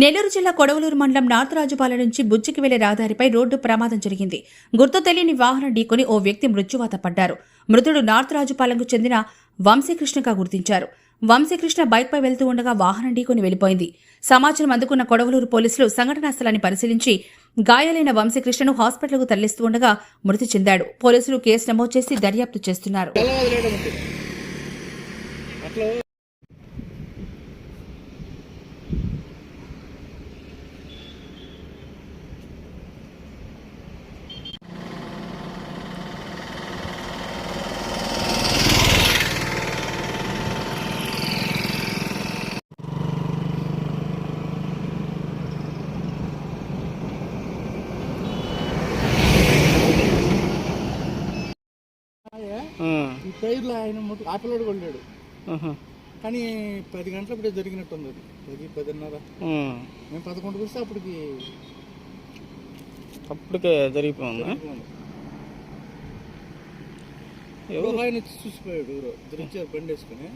నెల్లూరు జిల్లా కొడవలూరు మండలం నాథరాజుపాలెం నుంచి బుజ్జికి వెళ్ళే రహదారిపై రోడ్డు ప్రమాదం జరిగింది. గుర్తు తెలియని వాహనం ఢీకొని ఓ వ్యక్తి మృత్యువాత పడ్డారు. మృతుడు నాథరాజుపాలెంకు చెందిన వంశీకృష్ణగా గుర్తించారు. వంశీకృష్ణ బైక్పై వెళ్తూ ఉండగా వాహనం ఢీకొని వెళ్ళిపోయింది సమాచారం అందుకున్న కొడవలూరు పోలీసులు సంఘటనా స్థలాన్ని పరిశీలించి గాయాలైన వంశీకృష్ణను హాస్పిటల్కు తరలిస్తూ ఉండగా మృతి చెందాడు. పోలీసులు కేసు నమోదు చేసి దర్యాప్తు చేస్తున్నారు. ఈ టైర్లో ఆయన ఆపిలోడు కొన్నాడు కానీ పది గంటలప్పుడే జరిగినట్టుంది అది. పది పదిన్నర. మేము పదకొండుకి వస్తే అప్పటికి అప్పటికే జరిగిపోయిందా? ఎవరో? ఆయన చూసిపోయాడు ఎవరో ఇచ్చారు బండి వేసుకుని.